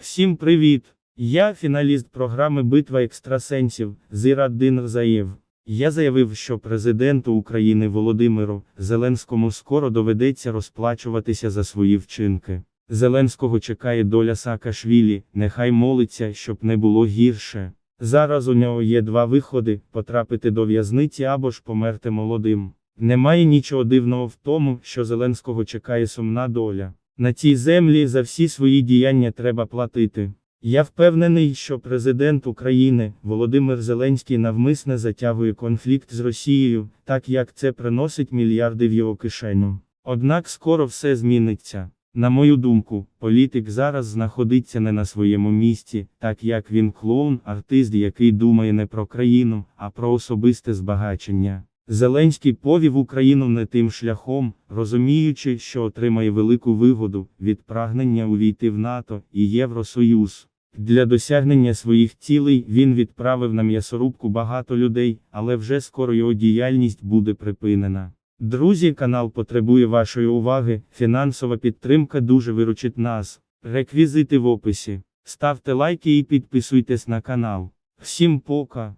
Всім привіт! Я фіналіст програми Битва екстрасенсів Зіраддин Рзаєв. Я заявив, що президенту України Володимиру Зеленському скоро доведеться розплачуватися за свої вчинки. Зеленського чекає доля Саакашвілі, нехай молиться, щоб не було гірше. Зараз у нього є два виходи: потрапити до в'язниці або ж померти молодим. Немає нічого дивного в тому, що Зеленського чекає сумна доля. На цій землі за всі свої діяння треба платити. Я впевнений, що президент України Володимир Зеленський навмисне затягує конфлікт з Росією, так як це приносить мільярди в його кишеню. Однак скоро все зміниться. На мою думку, політик зараз знаходиться не на своєму місці, так як він клоун, артист, який думає не про країну, а про особисте збагачення. Зеленський повів Україну не тим шляхом, розуміючи, що отримає велику вигоду від прагнення увійти в НАТО і Євросоюз. Для досягнення своїх цілей він відправив на м'ясорубку багато людей, але вже скоро його діяльність буде припинена. Друзі, канал потребує вашої уваги, фінансова підтримка дуже виручить нас. Реквізити в описі. Ставте лайки і підписуйтесь на канал. Всім пока!